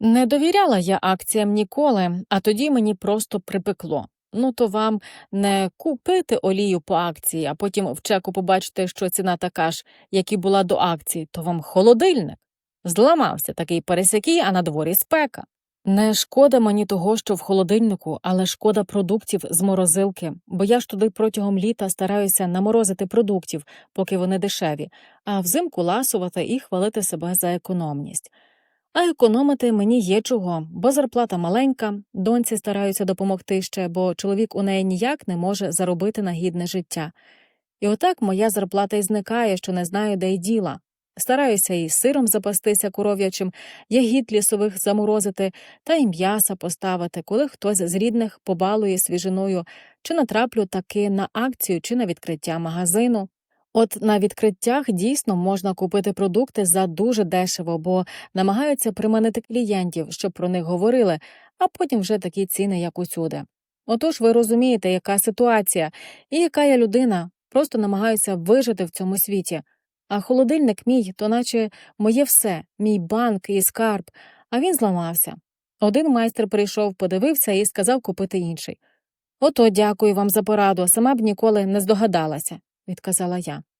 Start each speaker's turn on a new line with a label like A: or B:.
A: Не довіряла я акціям ніколи, а тоді мені просто припекло. Ну, то вам не купити олію по акції, а потім в чеку побачите, що ціна така ж, як і була до акції, то вам холодильник. Зламався такий пересякій, а на дворі спека. Не шкода мені того, що в холодильнику, але шкода продуктів з морозилки, бо я ж туди протягом літа стараюся наморозити продуктів, поки вони дешеві, а взимку ласувати і хвалити себе за економність. А економити мені є чого, бо зарплата маленька, доньці стараються допомогти ще, бо чоловік у неї ніяк не може заробити на гідне життя. І отак моя зарплата й зникає, що не знаю, де й діла. Стараюся і сиром запастися коров'ячим, ягід лісових заморозити та й м'яса поставити, коли хтось з рідних побалує свіжиною, чи натраплю таки на акцію, чи на відкриття магазину. От на відкриттях дійсно можна купити продукти за дуже дешево, бо намагаються приманити клієнтів, щоб про них говорили, а потім вже такі ціни, як усюди. Отож ви розумієте, яка ситуація і яка я людина, просто намагаюся вижити в цьому світі. А холодильник мій, то наче моє все, мій банк і скарб, а він зламався. Один майстер прийшов, подивився і сказав купити інший. Ото дякую вам за пораду, сама б ніколи не здогадалася, відказала я.